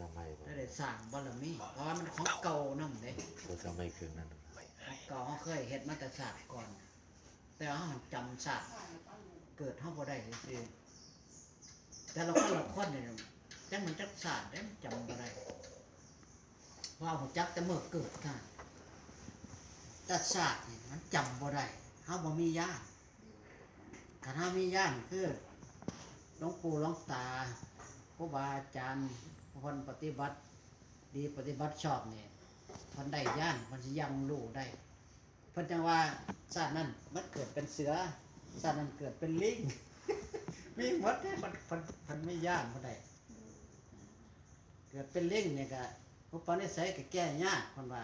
สมัยบ่ได้ได้สร้างบารมีเพราะว่ามันของเก่านำเด้บ่สมัยเครื่องนั้นของเก่าเฮาเคยเฮ็ดมาแต่ศาสตร์ก่อน แต่ว่าเฮาจำศาสตร์เกิดเฮาบ่ได้ซื่อๆแต่เราคนละคนเนี่ยแต่มันจักศาสตร์ได้มันจำบ่ได้เพราะว่าฮู้จักแต่เมื่อเกิดกัน แต่ศาสตร์นี่มันจำบ่ได้เฮาบ่มีญาติคันเฮามีญาติคือหลวงปู่หลวงตาครูบาอาจารย์ คนปฏิบัติ ดีปฏิบัติชอบเนี่ยพันได้ย่านเพันสิยังรู้ได้เพิ่นจังว่าชาตินั้นมันเกิดเป็นเสือชาตินั้นเกิดเป็นลิง มีหมดเนี่ยมันพันพันไม่ย่านบ่ได้เกิดเป็นลิงเนี่ยก็อุปนิสัยก็แก้ยากเพิ่นว่า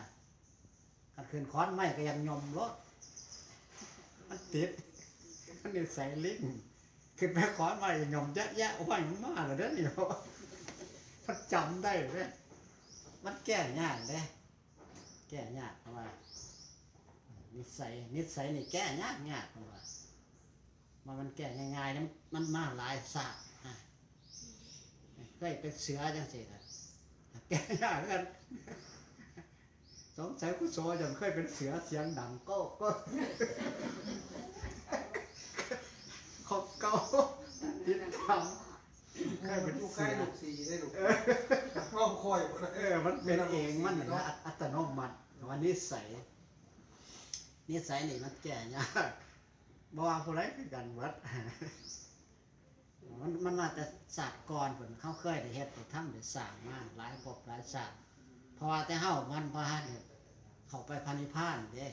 คันคืนค้อนไม้ก็ยังยมรถมันติดมันนิสัยลิงขึ้นไปค้อนไม้ก็ยมแยะๆโอ้ยมันมาแล้วเด้อนี่เนาะ มันจำได้เลยมันแก้ยากเด้แก้ยากเพราะว่า นิสัยนิสัยนี่แก้ยากยากเพราะว่ามันมันแก้ง่ายๆนะมันมาหลายศาสตร์ฮะเคยเป็นเสือจังสิครับแก้ยากกันสงสัยกุโซจนเคยเป็นเสือเสียงดังก็ก็ของเก่าติดทำเคยเป็นลูกเสืไก่อลูกสีได้ลูกง้อมคอยหมดเลยเออมันเป็นเองมันนะอัตโนมัติว่านิสัยนิสัยนี่มันแก่ยากบ่ว่าผู้ใดคือกันวัดมันมันมาแต่ศาสตร์ก่อนเพิ่นเขาเคยได้เฮ็ดได้ทำได้สร้างมาหลายภพหลายชาติเพราะว่าแต่เฮามันพาเนี่ยเข้าไปพันิพพานเด้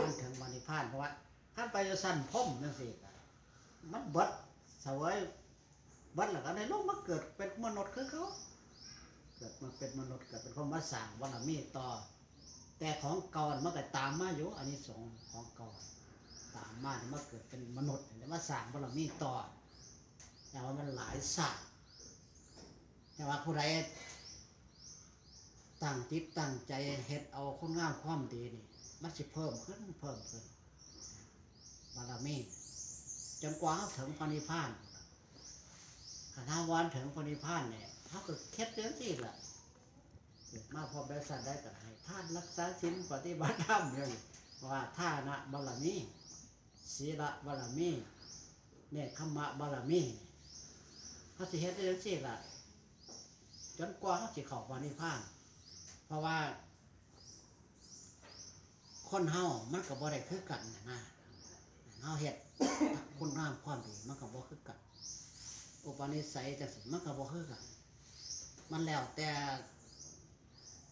มันถึงพันิพพานเพราะว่าถ้าไปอยู่สั้นพรมจังซี่มันเบิดเสวย เบิดแล้วก็ได้ลงมาเกิดเป็นมนุษย์คือเขา เกิดมาเป็นมนุษย์เกิดเป็นคนมาสร้างบารมีต่อ แต่ของก่ามันก็ตามมาอยู่อันนี้สงของก่าตามมาเนี่ยมาเกิดเป็นมนุษย์เนี่ยมาสร้างบารมีต่อแต่ว่ามันหลายศาสตร์แต่ว่าผู้ใดตั้งจิตตั้งใจเฮ็ดเอาคุณงามความดีนี่มันสิเพิ่มขึ้นเพิ่มขึ้นบารมีจนกว่าถึงปณิพานข ณะวันถึงปณิพพานเนี่ยเขาเก็เคล็ดเรื่องที่ละเกิดมาพอบริษัทได้ก็ให้ท่านรักษาศีลปฏิบัติธรรมเลยว่าท่านะบารมีศีลบารมีเนี่ยขมะบารมีเขาสิเฮ็ดได้เรื่องที่ละจนกว่าเขาสิเข้าปณิพพาน เพราะว่า คนเฮามันก็บ่ได้คือกันนะนะเฮาเฮ็ดคุณงามความดีมันก็บ่คือกัน อุปนิสัยจังซี่มันก็บ่คือกันมันแล้วแต่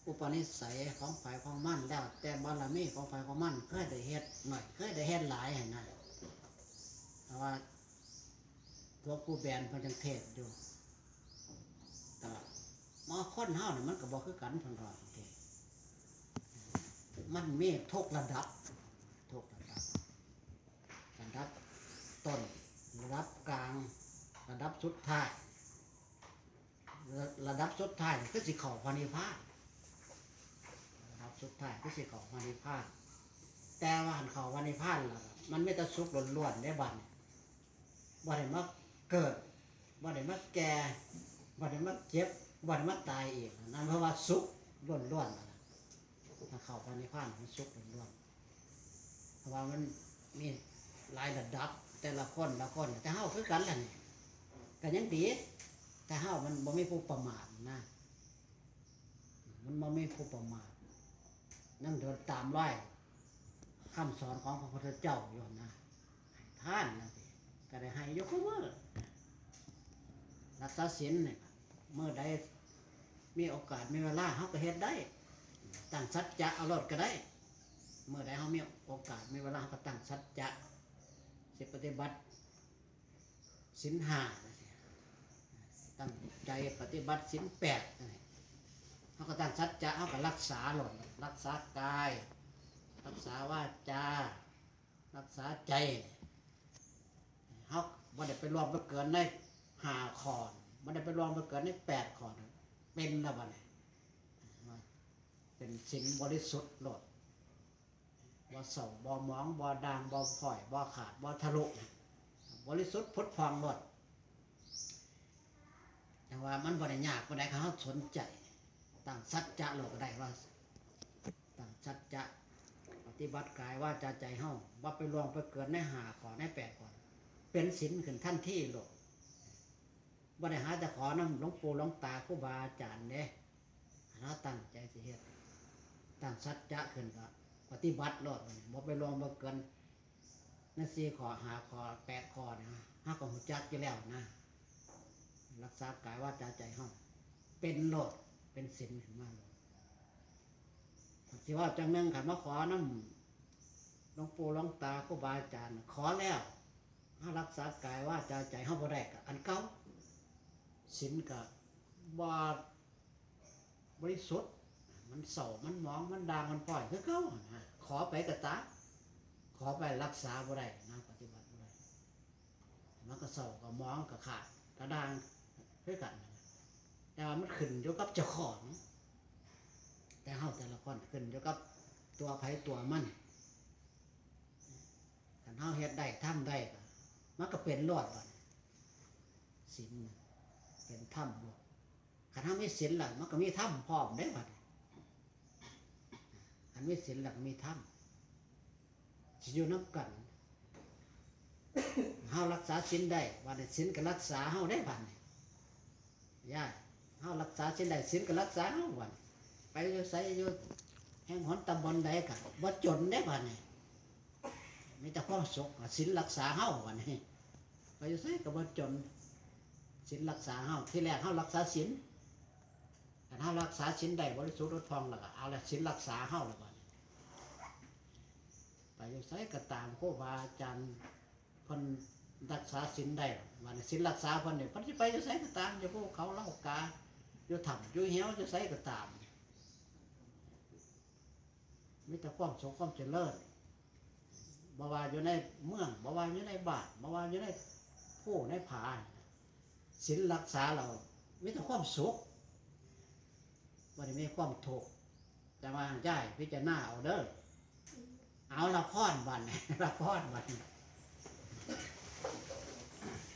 อุปนิสัยของฝ่ายของมันแล้วแต่บารมีของฝ่ายของมันเคยได้เฮ็ดหน่อยเคยได้เฮ็ดหลายหั่นนะแต่ว่าตัวผู้แบนเพิ่นจังเทศอยู่แต่ว่าหมาคนเฮานี่มันก็บ่คือกันเพิ่นว่ามันมีทุกระดับทุกระดับระดับต้นระดับกลาง ระดับสุดท้าย ระระดับสุดท้ายนี่คือสิเขอพานิพานระดับสุดท้ายคือสิเขอพานิพานแต่ว่าหันเขาพานิพานแล้วมันไม่แต่สุกล้วนๆได้บันบ่ได้มาเกิดบ่ได้มาแก่บ่ได้มาเจ็บบ่ได้มาตายอีกนั่นเพราะว่าสุกล้วนๆนั่นล่ะถ้าเขาพานิพพานมันสุกล้วนๆเพราะว่ามันมีหลายระดับแต่ละคนละคนแต่เฮาคือกันล่ะนี่ ก็ยังดีแต่เฮามันบ่มีผู้ประมาทนะ มันบ่มีผู้ประมาทนั่งเดินตามร้อยคำสอนของพระพุทธเจ้าอยู่นะท่านนะสิก็ได้ให้ยกมือรักษาศีลเนี่ยเมื่อใดมีโอกาสมีเวลาเฮาก็เฮ็ดได้ตั้งสัจจะเอารถก็ได้ เมื่อใดเฮามีโอกาสมีเวลาเฮาก็ตั้งสัจจะสิปฏิบัติศีลห้านะสิ ตั้งใจปฏิบัติศีลแปดเขาก็ตั้งสัจจะเขาก็รักษาหล่นรักษากาย รักษาวาจา รักษาใจเขาไม่ได้ไปรวมไปเกินในห้าขอนไม่ได้ไปรวมไปเกินในแปดขอนเป็นแล้วบันเป็นสิ่งบริสุทธิ์หลดบ่เศร้าบ่มองบ่ด่างบ่ผ่อยบ่ขาดบ่ทะลุบริสุทธิ์พุทธพองหลด แต่ว่าว่ามันบ่ได้ยากบ่ได้เขาสนใจตั้งสัจจะโลกได้ว่าตั้งสัจจะปฏิบัติกายว่าจะใจเฮาว่าไปลวงไปเกิดในหาขอในแปดก่อน เป็นศีลขึ้นท่านที่โลกบ่ได้หาแต่ขอน้ำหลวงปู่หลวงตาครูบาอาจารย์เด้หาตั้งใจสิเฮ็ดตั้งสัจจะขึ้นก็ปฏิบัติโลดบ่ไปลวงไปเกินนั่นสี่ขอหาขอแปดขอนะหาก็หูจักอยู่แล้วนะ รักษากายว่าจาใจห้องเป็นโลดเป็นศีลขึ้นมาโลดสิว่าจังนึงขันมาขอน้ำหลวงปู่หลวงตาครูบาอาจารย์ ขอแล้วถ้ารักษากายว่าจาใจห้องบ่ได้กับอันเก่าศีลกับบาบริสุทธิ์มันเศร้ามันมองมันด่างมันปล่อยคือเก่านะขอไปกระตาขอไปรักษาบ่ได้นะปฏิบัติบ่ได้มันก็เศร้าก็มองก็ขาดกระดาง คือกัน แต่ว่ามันขึ้นอยู่กับเจ้าของ แต่เฮาแต่ละคนขึ้นอยู่กับตัวไผตัวมันคันเฮาเฮ็ดได้ทำได้ก็มันก็เป็นรอดบัดศีลเป็นธรรมบ่คันเฮามีศีลล่ะมันก็มีธรรมพร้อมได้บัดอันมีศีลล่ะก็มีธรรมสิอยู่นำกันเฮารักษาศีลได้วันนี้ศีลก็รักษาเฮาได้บัดนี้ ยาเฮารักษาศีลได้ศีลก็รักษาเฮาบัดไปอยู่ไสอยู่แห่งหนตำบลใดก็บ่จนได้บัดนี้มีแต่ความสุขศีลรักษาเฮาบัดนี้ไปอยู่ไสก็บ่จนศีลรักษาเฮาที่แรกเฮารักษาศีลแต่เฮารักษาศีลได้บริสุทธิ์รดพองแล้วก็เอาละศีลรักษาเฮาแล้วบัดนี้ไปอยู่ไสก็ตามครูบาอาจารย์เพิ่น รักษาศีลได้วันนี้ศีลรักษาเพิ่นนี่เพิ่นสิไปอยู่ไสก็ตามอยู่ภูเขาเล่ากาอยู่ถ้ำอยู่เหี่ยวอยู่ไสก็ตามมีแต่ความสุขความเจริญบ่ว่าอยู่ในเมืองบ่ว่าอยู่ในบ้านบ่ว่าอยู่ในผู้ในผาศีลรักษาเรามีแต่ความสุขบ่ได้มีความทุกข์แต่ว่าย่ายพิจารณาเอาเด้อเอาละพรบันละพรบัน